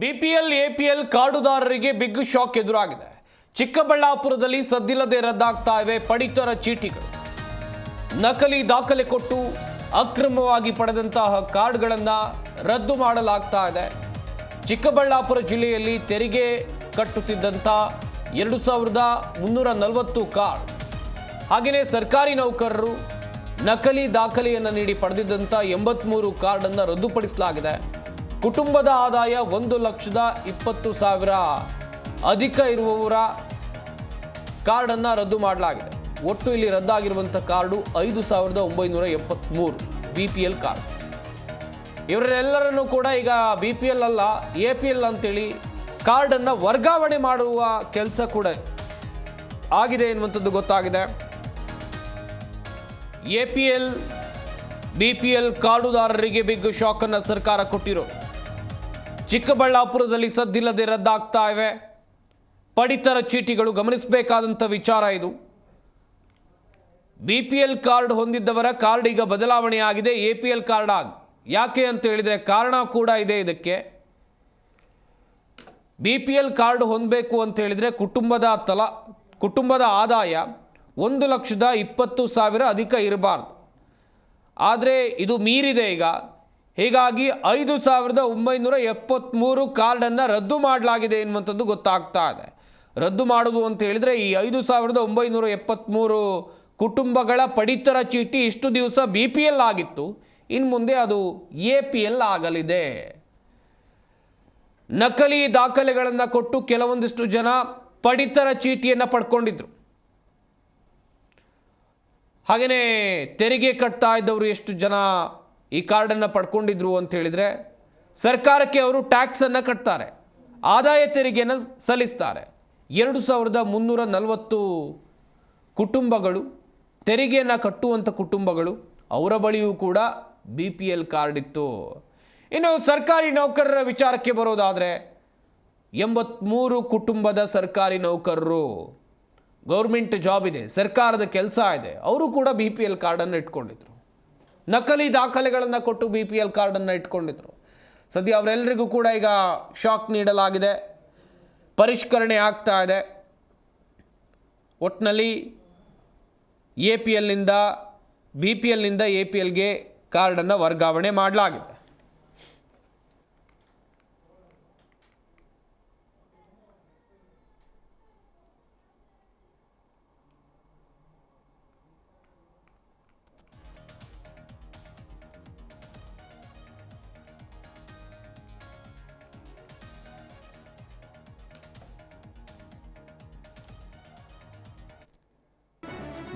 BPL, APL ಕಾರ್ಡುದಾರರಿಗೆ big shock ಎದುರಾಗಿದೆ. ಚಿಕ್ಕಬಳ್ಳಾಪುರದಲ್ಲಿ ಸದ್ದಿಲ್ಲದೆ ರದ್ದಾಗ್ತಾ ಇವೆ ಪಡಿತರ ಚೀಟಿಗಳು. ನಕಲಿ ದಾಖಲೆ ಕೊಟ್ಟು ಅಕ್ರಮವಾಗಿ ಪಡೆದಂತಹ ಕಾರ್ಡ್ಗಳನ್ನು ರದ್ದು ಮಾಡಲಾಗ್ತಾ ಇದೆ. ಚಿಕ್ಕಬಳ್ಳಾಪುರ ಜಿಲ್ಲೆಯಲ್ಲಿ ತೆರಿಗೆ ಕಟ್ಟುತ್ತಿದ್ದಂಥ ಎರಡು ಸಾವಿರದ ಮುನ್ನೂರ ನಲವತ್ತು ಕಾರ್ಡ್. ಹಾಗೆಯೇ ಸರ್ಕಾರಿ ನೌಕರರು ನಕಲಿ ದಾಖಲೆಯನ್ನು ನೀಡಿ ಪಡೆದಿದ್ದಂಥ ಎಂಬತ್ತ್ಮೂರು ಕಾರ್ಡನ್ನು ರದ್ದುಪಡಿಸಲಾಗಿದೆ. ಕುಟುಂಬದ ಆದಾಯ ಒಂದು ಲಕ್ಷದ ಇಪ್ಪತ್ತು ಸಾವಿರ. ಅಧಿಕ ಇರುವವರ ಕಾರ್ಡನ್ನು ರದ್ದು ಮಾಡಲಾಗಿದೆ. ಒಟ್ಟು ಇಲ್ಲಿ ರದ್ದಾಗಿರುವಂಥ ಕಾರ್ಡು ಐದು ಸಾವಿರದ ಒಂಬೈನೂರ ಎಪ್ಪತ್ತ್ಮೂರು ಬಿ ಪಿ ಎಲ್ ಕಾರ್ಡ್. ಇವರೆಲ್ಲರನ್ನು ಕೂಡ ಈಗ ಬಿ ಪಿ ಎಲ್ ಅಲ್ಲ ಎ ಪಿ ಎಲ್ ಅಂತೇಳಿ ಕಾರ್ಡನ್ನು ವರ್ಗಾವಣೆ ಮಾಡುವ ಕೆಲಸ ಕೂಡ ಆಗಿದೆ ಎನ್ನುವಂಥದ್ದು ಗೊತ್ತಾಗಿದೆ. A P L B P L ಕಾರ್ಡುದಾರರಿಗೆ ಬಿಗ್ ಶಾಕನ್ನು ಸರ್ಕಾರ ಕೊಟ್ಟಿರೋದು ಚಿಕ್ಕಬಳ್ಳಾಪುರದಲ್ಲಿ ಸದ್ದಿಲ್ಲದೆ ರದ್ದಾಗ್ತಾ ಇವೆ. ಪಡಿತರ ಚೀಟಿಗಳು ಗಮನಿಸಬೇಕಾದಂಥ ವಿಚಾರ ಇದು. ಬಿ ಪಿ ಎಲ್ ಕಾರ್ಡ್ ಹೊಂದಿದ್ದವರ ಕಾರ್ಡ್ ಈಗ ಬದಲಾವಣೆ ಆಗಿದೆ. ಎ ಪಿ ಎಲ್ ಕಾರ್ಡ್ ಆಗಿ ಯಾಕೆ ಅಂತ ಹೇಳಿದರೆ ಕಾರಣ ಕೂಡ ಇದೆ ಇದಕ್ಕೆ. ಬಿ ಪಿ ಎಲ್ ಕಾರ್ಡ್ ಹೊಂದಬೇಕು ಅಂತ ಹೇಳಿದರೆ ಕುಟುಂಬದ ತಲ, ಕುಟುಂಬದ ಆದಾಯ ಒಂದು ಲಕ್ಷದ ಇಪ್ಪತ್ತು ಸಾವಿರ ಅಧಿಕ ಇರಬಾರ್ದು. ಆದರೆ ಇದು ಮೀರಿದೆ ಈಗ. ಹೀಗಾಗಿ ಐದು ಸಾವಿರದ ಒಂಬೈನೂರ ಎಪ್ಪತ್ತ್ಮೂರು ಕಾರ್ಡನ್ನು ರದ್ದು ಮಾಡಲಾಗಿದೆ ಎನ್ನುವಂಥದ್ದು ಗೊತ್ತಾಗ್ತಾ ಇದೆ. ರದ್ದು ಮಾಡೋದು ಅಂತ ಹೇಳಿದರೆ ಈ ಐದು ಸಾವಿರದ ಒಂಬೈನೂರ ಎಪ್ಪತ್ತ್ಮೂರು ಕುಟುಂಬಗಳ ಪಡಿತರ ಚೀಟಿ ಇಷ್ಟು ದಿವಸ ಬಿ ಪಿ ಎಲ್ ಆಗಿತ್ತು. ಇನ್ನು ಮುಂದೆ ಅದು ಎ ಪಿ ಎಲ್ ಆಗಲಿದೆ. ನಕಲಿ ದಾಖಲೆಗಳನ್ನು ಕೊಟ್ಟು ಕೆಲವೊಂದಿಷ್ಟು ಜನ ಪಡಿತರ ಚೀಟಿಯನ್ನು ಪಡ್ಕೊಂಡಿದ್ರು. ಹಾಗೆಯೇ ತೆರಿಗೆ ಕಟ್ತಾ ಇದ್ದವರು ಎಷ್ಟು ಜನ ಈ ಕಾರ್ಡನ್ನು ಪಡ್ಕೊಂಡಿದ್ರು ಅಂತ ಹೇಳಿದರೆ ಸರ್ಕಾರಕ್ಕೆ ಅವರು ಟ್ಯಾಕ್ಸನ್ನು ಕಟ್ತಾರೆ, ಆದಾಯ ತೆರಿಗೆಯನ್ನು ಸಲ್ಲಿಸ್ತಾರೆ. ಎರಡು ಸಾವಿರದ ಮುನ್ನೂರ ನಲವತ್ತು ಕುಟುಂಬಗಳು ತೆರಿಗೆಯನ್ನು ಕಟ್ಟುವಂಥ ಕುಟುಂಬಗಳು ಅವರ ಬಳಿಯೂ ಕೂಡ ಬಿ ಪಿ ಎಲ್ ಕಾರ್ಡ್ ಇತ್ತು. ಇನ್ನು ಸರ್ಕಾರಿ ನೌಕರರ ವಿಚಾರಕ್ಕೆ ಬರೋದಾದರೆ ಎಂಬತ್ತ್ಮೂರು ಕುಟುಂಬದ ಸರ್ಕಾರಿ ನೌಕರರು, ಗೌರ್ಮೆಂಟ್ ಜಾಬ್ ಇದೆ, ಸರ್ಕಾರದ ಕೆಲಸ ಇದೆ, ಅವರು ಕೂಡ ಬಿ ಪಿ ಎಲ್ ಕಾರ್ಡನ್ನು ಇಟ್ಕೊಂಡಿದ್ರು. ನಕಲಿ ದಾಖಲೆಗಳನ್ನು ಕೊಟ್ಟು ಬಿ ಪಿ ಎಲ್ ಕಾರ್ಡನ್ನು ಇಟ್ಕೊಂಡಿದ್ರು. ಸದ್ಯ ಅವರೆಲ್ಲರಿಗೂ ಕೂಡ ಈಗ ಶಾಕ್ ನೀಡಲಾಗಿದೆ. ಪರಿಷ್ಕರಣೆ ಆಗ್ತಾ ಇದೆ. ಒಟ್ಟಿನಲ್ಲಿ ಎ ಪಿ ಎಲ್ನಿಂದ ಬಿ ಪಿ ಎಲ್ನಿಂದ ಎ ಪಿ ಎಲ್ಗೆ ಕಾರ್ಡನ್ನು ವರ್ಗಾವಣೆ ಮಾಡಲಾಗಿದೆ.